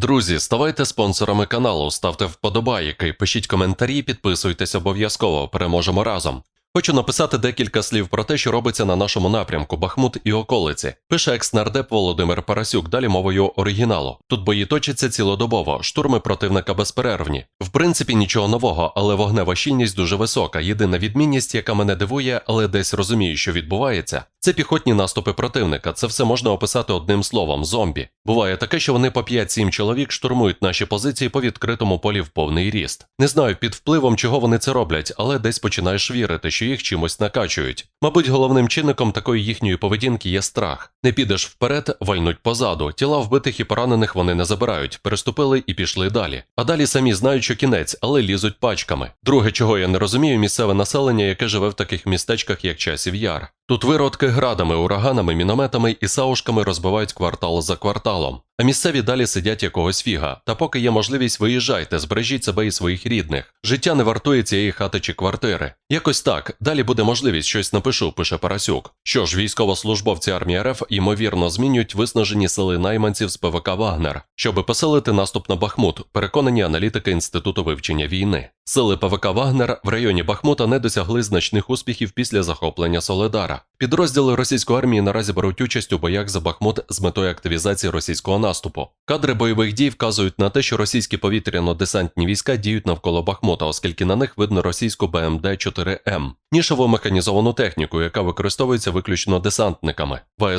Друзі, ставайте спонсорами каналу, ставте вподобайки, пишіть коментарі, підписуйтесь обов'язково. Переможемо разом. Хочу написати декілька слів про те, що робиться на нашому напрямку Бахмут і околиці. Пише екс-нардеп Володимир Парасюк, далі мовою оригіналу. Тут бої точаться цілодобово, штурми противника безперервні. В принципі, нічого нового, але вогнева щільність дуже висока. Єдина відмінність, яка мене дивує, але десь розумію, що відбувається, це піхотні наступи противника. Це все можна описати одним словом зомбі. Буває таке, що вони по 5-7 чоловік штурмують наші позиції по відкритому полі в повний ріст. Не знаю під впливом, чого вони це роблять, але десь починаєш вірити, що їх чимось накачують. Мабуть, головним чинником такої їхньої поведінки є страх. Не підеш вперед, вальнуть позаду. Тіла вбитих і поранених вони не забирають, переступили і пішли далі. А далі самі знають, що кінець, але лізуть пачками. Друге, чого я не розумію, місцеве населення, яке живе в таких містечках, як часів яр. Тут виродки градами, ураганами, мінометами і саушками розбивають квартал за кварталом. А місцеві далі сидять якогось фіга. Та поки є можливість, виїжджайте, збережіть себе і своїх рідних. Життя не вартує цієї хати чи квартири. Якось так. Далі буде можливість щось напишу, пише Парасюк. Що ж, військовослужбовці армії РФ ймовірно змінюють виснажені сили найманців з ПВК Вагнер, щоб посилити наступ на Бахмут. Переконані аналітики інституту вивчення війни. Сили ПВК Вагнер в районі Бахмута не досягли значних успіхів після захоплення Соледара. Підрозділи російської армії наразі беруть участь у боях за Бахмут з метою активізації російського наступу. Кадри бойових дій вказують на те, що російські повітряно-десантні війська діють навколо Бахмута, оскільки на них видно російську БМД-4М, нішеву механізовану техніку, яка використовується виключно десантниками. В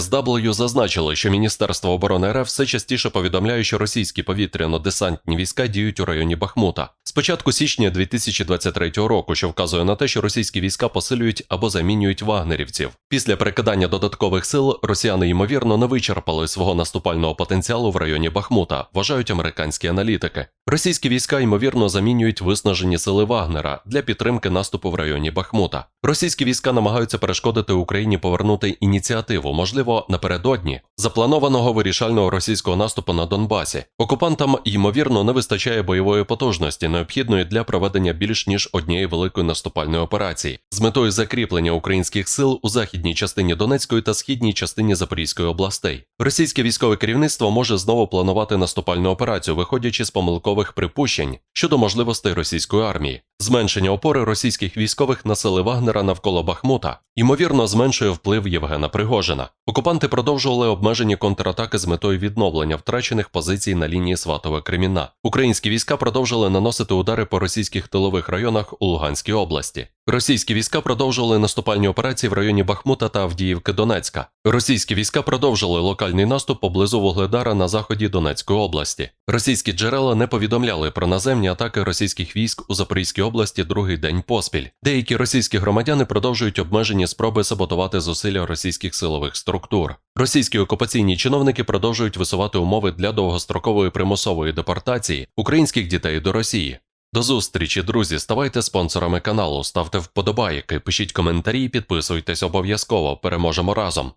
зазначили, що Міністерство оборони РФ все частіше повідомляє, що російські повітряно-десантні війська діють у районі Бахмута. З початку січня 2023 року, що вказує на те, що російські війська посилюють або замінюють вагнерівців. Після перекидання додаткових сил росіяни ймовірно не вичерпали свого наступального потенціалу в районі Бахмута, вважають американські аналітики. Російські війська ймовірно замінюють виснажені сили Вагнера для підтримки наступу в районі Бахмута. Російські війська намагаються перешкодити Україні повернути ініціативу, можливо, напередодні запланованого вирішального російського наступу на Донбасі. Окупантам ймовірно не вистачає бойової потужності, необхідної для проведення більш ніж однієї великої наступальної операції з метою закріплення українських сил у західній частині Донецької та східній частині Запорізької областей. Російське військове керівництво може знову планувати наступальну операцію, виходячи з помилкових припущень щодо можливостей російської армії. Зменшення опори російських військових на сили Вагнера навколо Бахмута ймовірно зменшує вплив Євгена Пригожина. Окупанти продовжували обмежені контратаки з метою відновлення втрачених позицій на лінії Сватове Креміна. Українські війська продовжили наносити удари по російських тилових районах у Луганській області. Російські війська продовжили наступальні операції в районі Бахмута та Авдіївки Донецька. Російські війська продовжили локальний наступ поблизу Вугледара на заході Донецької області. Російські джерела не повідомляли про наземні атаки російських військ у Запорізькій області другий день поспіль. Деякі російські громадяни продовжують обмежені спроби саботувати зусилля російських силових структур. Російські окупаційні чиновники продовжують висувати умови для довгострокової примусової депортації українських дітей до Росії. До зустрічі, друзі. Ставайте спонсорами каналу, ставте вподобайки, пишіть коментарі, підписуйтесь обов'язково. Переможемо разом.